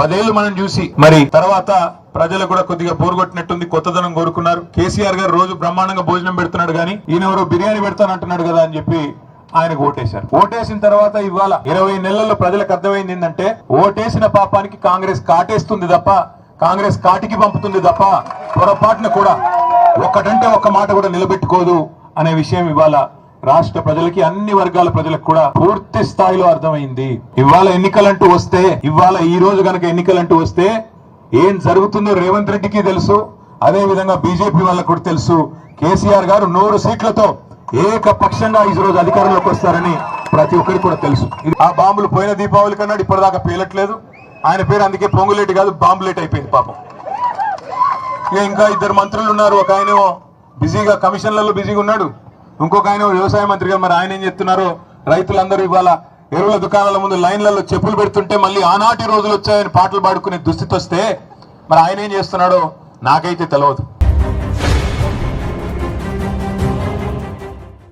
పదేళ్ళు మనం చూసి మరి తర్వాత ప్రజలు కూడా కొద్దిగా పోరుగొట్టినట్టుంది కొత్తదనం కోరుకున్నారు. కేసీఆర్ గారు రోజు బ్రహ్మాండంగా భోజనం పెడుతున్నాడు కానీ ఈయన ఎవరో బిర్యానీ పెడతానంటున్నాడు కదా అని చెప్పి ఆయనకు ఓటేశారు. ఓటేసిన తర్వాత ఇవాళ ఇరవై నెలల్లో ప్రజలకు అర్థమైంది ఏంటంటే ఓటేసిన పాపానికి కాంగ్రెస్ కాటేస్తుంది తప్ప కాంగ్రెస్ కాటికి పంపుతుంది తప్ప పొరపాటున కూడా ఒక్కటంటే ఒక్క మాట కూడా నిలబెట్టుకోదు అనే విషయం ఇవాళ రాష్ట్ర ప్రజలకి అన్ని వర్గాల ప్రజలకు కూడా పూర్తి స్థాయిలో అర్థమైంది. ఇవాళ ఎన్నికలంటూ వస్తే ఇవాళ ఈ రోజు కనుక ఎన్నికలంటూ వస్తే ఏం జరుగుతుందో రేవంత్ రెడ్డికి తెలుసు అదే విధంగా బీజేపీ వాళ్ళకు కూడా తెలుసు. కేసీఆర్ గారు నూరు సీట్లతో ఏకపక్షంగా ఈ రోజు అధికారంలోకి వస్తారని ప్రతి ఒక్కరికి కూడా తెలుసు. ఆ బాంబులు పోయిన దీపావళి కన్నాడు ఇప్పటిదాకా పేలట్లేదు. ఆయన పేరు అందుకే పొంగులేటి కాదు బాంబులేట్ అయిపోయింది పాపం. ఇంకా ఇద్దరు మంత్రులు ఉన్నారు ఒక ఆయన బిజీగా కమిషన్లలో బిజీగా ఉన్నాడు. ఇంకొక ఆయన వ్యవసాయ మంత్రిగా మరి ఆయన ఏం చెప్తున్నారు? రైతులందరూ ఇవాళ ఎరువుల దుకాణాల ముందు లైన్లలో చెప్పులు పెడుతుంటే మళ్ళీ ఆనాటి రోజులు వచ్చాయని పాటలు పాడుకునే దుస్థితి వస్తే మరి ఆయన ఏం చేస్తున్నాడో? నాకైతే తెలియదు